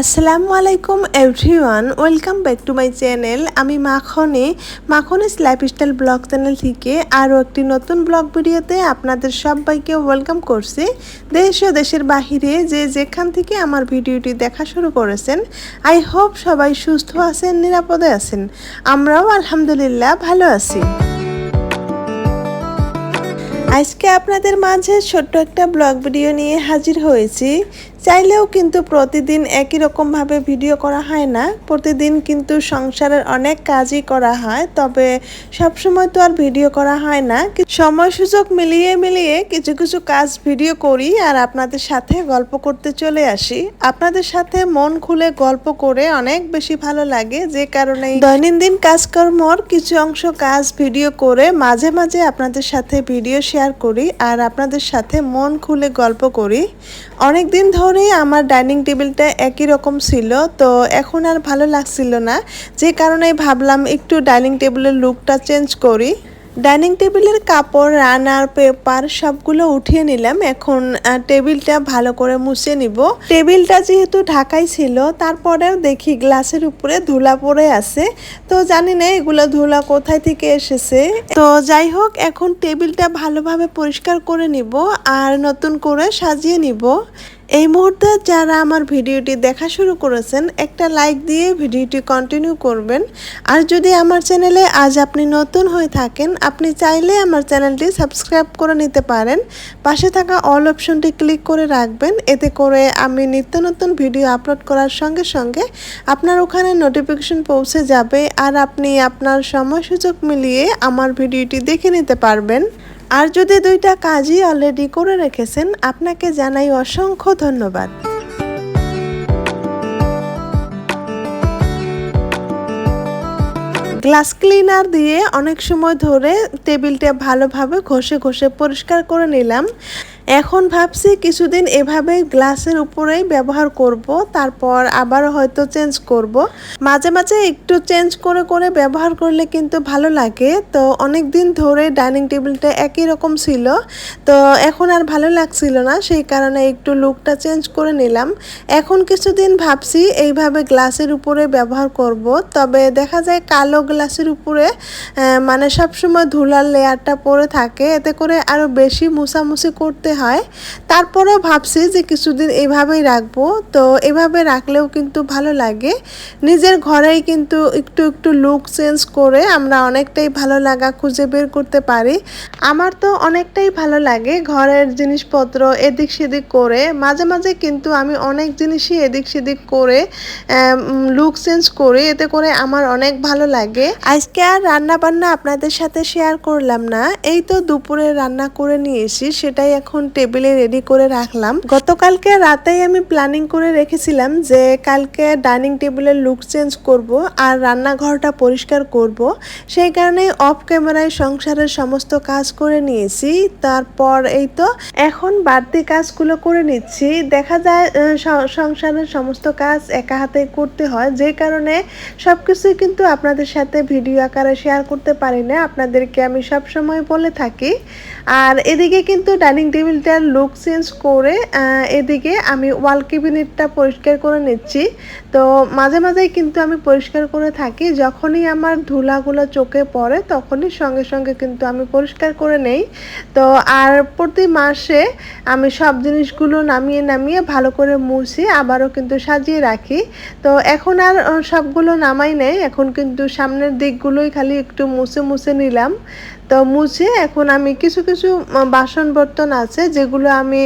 আসসালামু আলাইকুম everyone, welcome back to my channel. আমি মাখনে, মাখনিস লাইফস্টাইল ব্লগ চ্যানেল থেকে আরও একটি নতুন ব্লগ ভিডিওতে আপনাদের সবাইকে ওয়েলকাম করছি। দেশ ও দেশের বাহিরে যে যেখান থেকে আমার ভিডিওটি দেখা শুরু করেছেন, আই হোপ সবাই সুস্থ আছেন, নিরাপদে আছেন। আমরাও আলহামদুলিল্লাহ ভালো আছি। আজকে আপনাদের মাঝে ছোট্ট একটা ব্লগ ভিডিও নিয়ে হাজির হয়েছি। চাইলেও কিন্তু প্রতিদিন একই রকমভাবে ভিডিও করা হয় না। প্রতিদিন কিন্তু সংসারের অনেক কাজই করা হয়, তবে সব সময় তো আর ভিডিও করা হয় না। সময় সুযোগ মিলিয়ে মিলিয়ে কিছু কিছু কাজ ভিডিও করি আর আপনাদের সাথে গল্প করতে চলে আসি। আপনাদের সাথে মন খুলে গল্প করে অনেক বেশি ভালো লাগে, যে কারণে দৈনন্দিন কাজকর্মর কিছু অংশ কাজ ভিডিও করে মাঝে মাঝে আপনাদের সাথে ভিডিও শেয়ার করি আর আপনাদের সাথে মন খুলে গল্প করি। অনেক দিন ধরে আমার ডাইনিং টেবিলটা একই রকম ছিল, তো এখন আর ভালো লাগছিল না। যে কারণে ভাবলাম একটু ডাইনিং টেবিলের লুকটা চেঞ্জ করি। ডাইনিং টেবিলের কাপড়, রানার, পেপার সবগুলো উঠিয়ে নিলাম। এখন টেবিলটা ভালো করে মুছে নিব। টেবিলটা যেহেতু ঢাকাই ছিল, তারপরেও দেখি গ্লাসের উপরে ধুলা পড়ে আছে। তো জানি না এগুলো ধুলা কোথায় থেকে এসেছে। তো যাই হোক, এখন টেবিলটা ভালোভাবে পরিষ্কার করে নিব আর নতুন করে সাজিয়ে নিব। এই মুহূর্তে যারা আমার ভিডিওটি দেখা শুরু করেছেন, একটা লাইক দিয়ে ভিডিওটি কন্টিনিউ করবেন। আর যদি আমার চ্যানেলে আজ আপনি নতুন হয়ে থাকেন, আপনি চাইলে আমার চ্যানেলটি সাবস্ক্রাইব করে নিতে পারেন। পাশে থাকা অল অপশনটি ক্লিক করে রাখবেন। এতে করে আমি নিত্য নতুন ভিডিও আপলোড করার সঙ্গে সঙ্গে আপনার ওখানে নোটিফিকেশন পৌঁছে যাবে। আর আপনি আপনার সময় সুযোগ মিলিয়ে আমার ভিডিওটি দেখে নিতে পারবেন। আর যদি দুইটা কাজই অলরেডি করে রেখেছেন, আপনাকে জানাই অসংখ্য ধন্যবাদ। গ্লাস ক্লিনার দিয়ে অনেক সময় ধরে টেবিলটা ভালোভাবে ঘষে ঘষে পরিষ্কার করে নিলাম। এখন ভাবছি কিছুদিন এভাবে গ্লাসের উপরেই ব্যবহার করব, তারপর আবার হয়তো চেঞ্জ করব। মাঝে মাঝে একটু চেঞ্জ করে করে ব্যবহার করলে কিন্তু ভালো লাগে। তো অনেক দিন ধরে ডাইনিং টেবিলটা একই রকম ছিল। তো এখন আর ভালো লাগছিল না, সেই কারণে একটু লুকটা চেঞ্জ করে নিলাম। এখন কিছুদিন ভাবছি এইভাবে গ্লাসের উপরে ব্যবহার করব। তবে দেখা যায় কালো গ্লাসের উপরে মানে সবসময় ধুলার লেয়ারটা পরে থাকে। এতে করে আরও বেশি মুছামুছি করতে হয়। তারপরেও ভাবছি যে কিছুদিন এভাবেই রাখব। তো এভাবে রাখলেও কিন্তু ভালো লাগে। নিজের ঘরেই কিন্তু একটু একটু লুক চেঞ্জ করে আমরা অনেকটাই ভালো লাগা খুঁজে বের করতে পারি। আমার তো অনেকটাই ভালো লাগে ঘরের জিনিসপত্র এদিক সেদিক করে। মাঝে মাঝে কিন্তু আমি অনেক জিনিসই এদিক সেদিক করে লুক চেঞ্জ করি। এতে করে আমার অনেক ভালো লাগে। আজকে আর রান্না বান্না আপনাদের সাথে শেয়ার করলাম না। এই তো দুপুরে রান্না করে নিয়েছি সেটাই এখন টেবিলে রেডি করে রাখলাম। গতকালকে রাতেই আমি প্ল্যানিং করে রেখেছিলাম যে কালকে ডাইনিং টেবিলের লুক চেঞ্জ করব আর রান্নাঘরটা পরিষ্কার করব। সেই কারণে অফ ক্যামেরায় সংসারের সমস্ত কাজ করে নিয়েছি। তারপর এই তো এখন বাড়তি কাজগুলো করে নিচ্ছি। দেখা যায় সংসারের সমস্ত কাজ একা হাতে করতে হয়। যে কারণে সব কিছুই কিন্তু আপনাদের সাথে ভিডিও আকারে শেয়ার করতে পারি না। আপনাদেরকে আমি সব সময় বলে থাকি। আর এদিকে কিন্তু ডাইনিং টেবিল টেবিলটার লুক চেঞ্জ করে এদিকে আমি ওয়াল কেবিনেটটা পরিষ্কার করে নিচ্ছি। তো মাঝে মাঝেই কিন্তু আমি পরিষ্কার করে থাকি। যখনই আমার ধুলাগুলো চোখে পড়ে, তখনই সঙ্গে সঙ্গে কিন্তু আমি পরিষ্কার করে নেই। তো আর প্রতি মাসে আমি সব জিনিসগুলো নামিয়ে নামিয়ে ভালো করে মুছি, আবারও কিন্তু সাজিয়ে রাখি। তো এখন আর সবগুলো নামাই নেই। এখন কিন্তু সামনের দিকগুলোই খালি একটু মুছে মুছে নিলাম। তো মুছে এখন আমি কিছু কিছু বাসন বর্তন আছে যেগুলো আমি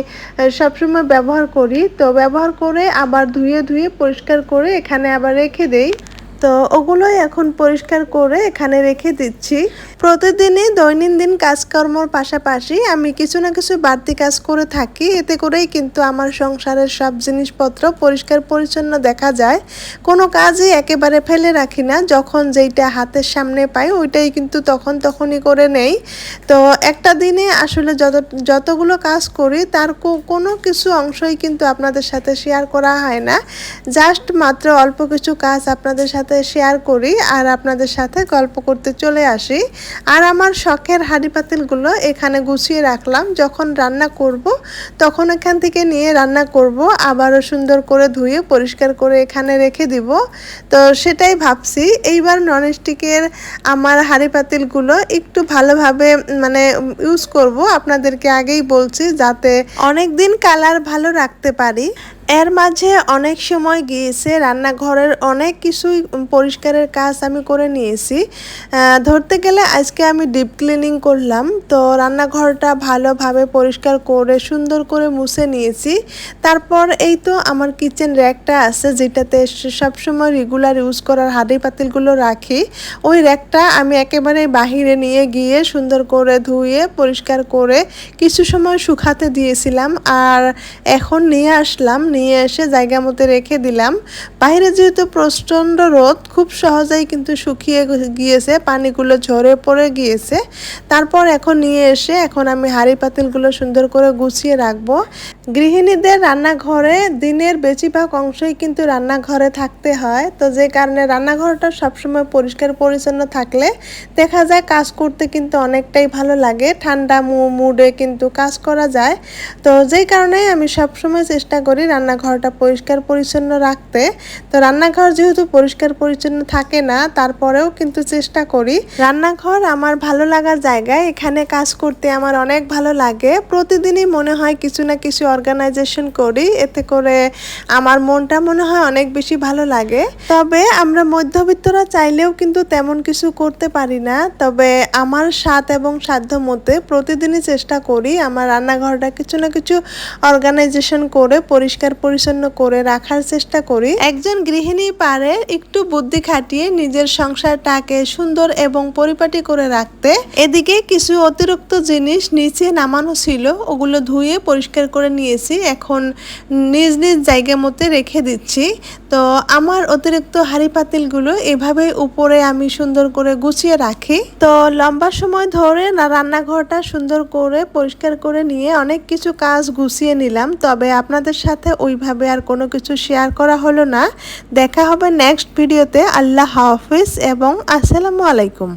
সবসময় ব্যবহার করি। তো ব্যবহার করে আবার ধুয়ে ধুয়ে পরিষ্কার করে এখানে আবার রেখে দেই। তো ওগুলোই এখন পরিষ্কার করে এখানে রেখে দিচ্ছি। প্রতিদিনই দৈনন্দিন কাজকর্মর পাশাপাশি আমি কিছু না কিছু বাড়তি কাজ করে থাকি। এতে করেই কিন্তু আমার সংসারের সব জিনিসপত্র পরিষ্কার পরিচ্ছন্ন দেখা যায়। কোনো কাজই একেবারে ফেলে রাখি না। যখন যেইটা হাতের সামনে পাই, ওইটাই কিন্তু তখন তখনই করে নেই। তো একটা দিনে আসলে যত, যতগুলো কাজ করি, তার কোনো কিছু অংশই কিন্তু আপনাদের সাথে শেয়ার করা হয় না। জাস্ট মাত্র অল্প কিছু কাজ আপনাদের সাথে শেয়ার করি আর আপনাদের সাথে গল্প করতে চলে আসি। আর আমার শখের হাঁড়ি পাতিলগুলো এখানে গুছিয়ে রাখলাম। যখন রান্না করব, তখন এখান থেকে নিয়ে রান্না করব। আবারও সুন্দর করে ধুয়ে পরিষ্কার করে এখানে রেখে দিব। তো সেটাই ভাবছি। এইবার ননস্টিকের আমার হাঁড়ি পাতিলগুলো একটু ভালোভাবে মানে ইউজ করব। আপনাদেরকে আগেই বলছি যাতে অনেক দিন কালার ভালো রাখতে পারি। এর মাঝে অনেক সময় গিয়েছে, রান্নাঘরের অনেক কিছুই পরিষ্কারের কাজ আমি করে নিয়েছি। ধরতে গেলে আজকে আমি ডিপ ক্লিনিং করলাম, তো রান্নাঘরটা ভালোভাবে পরিষ্কার করে, সুন্দর করে মুছে নিয়েছি। তারপর এই তো আমার কিচেন র্যাকটা আছে, যেটাতে সবসময় রেগুলার ইউজ করার হাঁড়ি পাতিলগুলো রাখি। ওই র্যাকটা আমি একেবারে বাহিরে নিয়ে গিয়ে সুন্দর করে ধুয়ে, পরিষ্কার করে কিছু সময় শুকাতে দিয়েছিলাম, আর এখন নিয়ে আসলাম নিয়ে এসে জায়গা মতো রেখে দিলাম। বাইরে যেহেতু প্রচণ্ড রোদ, খুব সহজেই কিন্তু শুকিয়ে গিয়েছে, পানিগুলো ঝরে পড়ে গিয়েছে। তারপর এখন নিয়ে এসে এখন আমি হাঁড়ি পাতিলগুলো সুন্দর করে গুছিয়ে রাখব। গৃহিণীদের রান্নাঘরে দিনের বেশিরভাগ অংশই কিন্তু রান্নাঘরে থাকতে হয়। তো যে কারণে রান্নাঘরটা সবসময় পরিষ্কার পরিচ্ছন্ন থাকলে দেখা যায় কাজ করতে কিন্তু অনেকটাই ভালো লাগে। ঠান্ডা মুডে কিন্তু কাজ করা যায়। তো যেই কারণে আমি সবসময় চেষ্টা করি রান্নাঘরটা পরিষ্কার পরিচ্ছন্ন রাখতে। তো রান্নাঘর যেহেতু পরিষ্কার পরিচ্ছন্ন থাকে না, তারপরেও কিন্তু চেষ্টা করি। রান্নাঘর আমার ভালো লাগার জায়গায়, এখানে কাজ করতে আমার অনেক ভালো লাগে। প্রতিদিনই মনে হয় কিছু না কিছু অর্গানাইজেশন করি, এতে করে আমার মনটা মনে হয় অনেক বেশি ভালো লাগে। তবে আমরা মধ্যবিত্তরা চাইলেও কিন্তু তেমন কিছু করতে পারি না। তবে আমার স্বাদ এবং সাধ্য মতে প্রতিদিনই চেষ্টা করি আমার রান্নাঘরটা কিছু না কিছু অর্গানাইজেশন করে পরিষ্কার পরিচ্ছন্ন করে রাখার চেষ্টা করি। একজন গৃহিণী পারে একটু বুদ্ধি খাটিয়ে নিজের সংসারটাকে সুন্দর এবং পরিপাটি করে রাখতে। এদিকে কিছু অতিরিক্ত জিনিস নিচে নামানো ছিল, ওগুলো ধুয়ে পরিষ্কার করে নিয়েছি। এখন নিজ নিজ জায়গা মতে রেখে দিচ্ছি। তো আমার অতিরিক্ত হাঁড়ি পাতিলগুলো এভাবে উপরে আমি সুন্দর করে গুছিয়ে রাখি। তো লম্বা সময় ধরে না রান্নাঘরটা সুন্দর করে পরিষ্কার করে নিয়ে অনেক কিছু কাজ গুছিয়ে নিলাম। তবে আপনাদের সাথে ওইভাবে আর কোনো কিছু শেয়ার করা হলো না। দেখা হবে নেক্সট ভিডিওতে আল্লাহ হাফিজ এবং আসসালামু আলাইকুম।